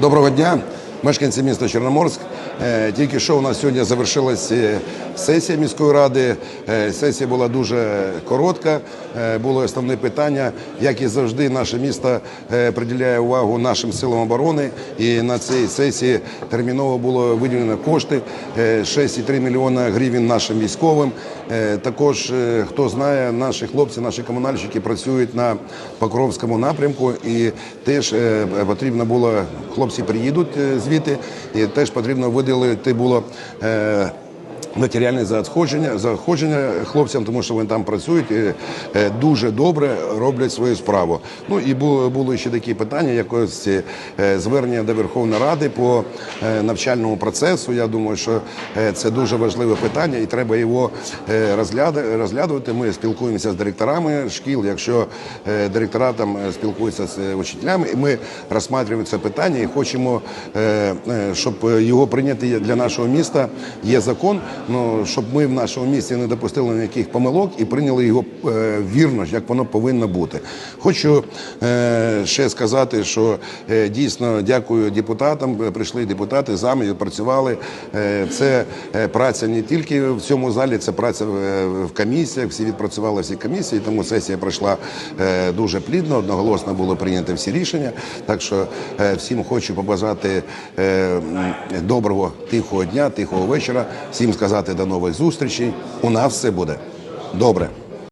Доброго дня, мешканці міста Чорноморськ. Е, Тільки що у нас сьогодні завершилась е, сесія міської ради. Е, Сесія була дуже коротка. Було основне питання, як і завжди, наше місто приділяє увагу нашим силам оборони. І на цій сесії терміново було виділено кошти е, 6,3 мільйона гривень нашим військовим. Також хто знає, наші хлопці, наші комунальщики працюють на Покровському напрямку, і теж потрібно було хлопці приїдуть е, звідти, і теж потрібно виділити було. Матеріальне заходження, заходження хлопцям, тому що вони там працюють і е, дуже добре роблять свою справу. Ну і було, було ще такі питання, якось е, звернення до Верховної Ради по е, навчальному процесу. Я думаю, що це дуже важливе питання, і треба його розглядувати. Ми спілкуємося з директорами шкіл. Якщо директора там спілкуються з учителями, і ми розглядаємо це питання і хочемо, щоб його прийняти для нашого міста. Є закон. Ну щоб ми в нашому місті не допустили ніяких помилок і прийняли його е, вірно, як воно повинно бути. Хочу е, ще сказати, що е, дійсно дякую депутатам. Прийшли депутати зами працювали. Це праця не тільки в цьому залі, це праця в- комісіях. Всі відпрацювали всі комісії, тому сесія пройшла дуже плідно. Одноголосно було прийнято всі рішення. Так що всім хочу побажати доброго тихого дня, тихого вечора. Всім сказати до нових зустрічей. У нас все буде добре.